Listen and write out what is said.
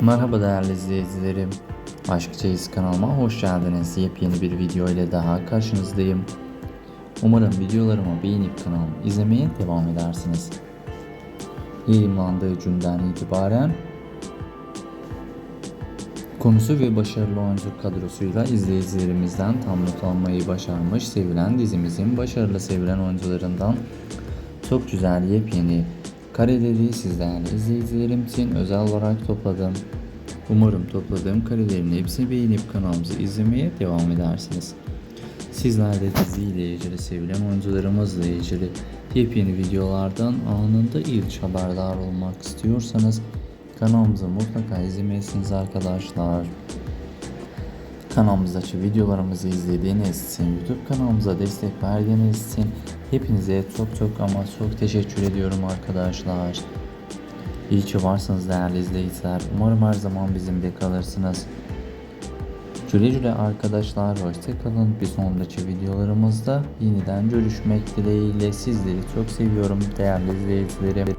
Merhaba değerli izleyicilerim. Aşk Çeyiz kanalıma hoş geldiniz. Yepyeni bir video ile daha karşınızdayım. Umarım videolarımı beğenip kanalımı izlemeye devam edersiniz. Yayınlandığı günden itibaren konusu ve başarılı oyuncu kadrosuyla izleyicilerimizden tam not almayı başarmış sevilen dizimizin başarılı sevilen oyuncularından çok güzel yepyeni kareleri sizlerle izleyicilerim için özel olarak topladım. Umarım topladığım karelerin hepsini beğenip kanalımızı izlemeye devam edersiniz. Sizler de diziyle ilgili sevilen oyuncularımızla ilgili yepyeni videolardan anında ilk haberdar olmak istiyorsanız kanalımızı mutlaka izlemelisiniz arkadaşlar. Kanalımızdaki videolarımızı izlediğiniz için, YouTube kanalımıza destek verdiğiniz için hepinize çok çok ama çok teşekkür ediyorum arkadaşlar. İyi ki varsınız değerli izleyiciler. Umarım her zaman bizimle kalırsınız. Güle güle arkadaşlar. Hoşçakalın. Bir sonraki videolarımızda yeniden görüşmek dileğiyle sizleri çok seviyorum değerli izleyicilerim.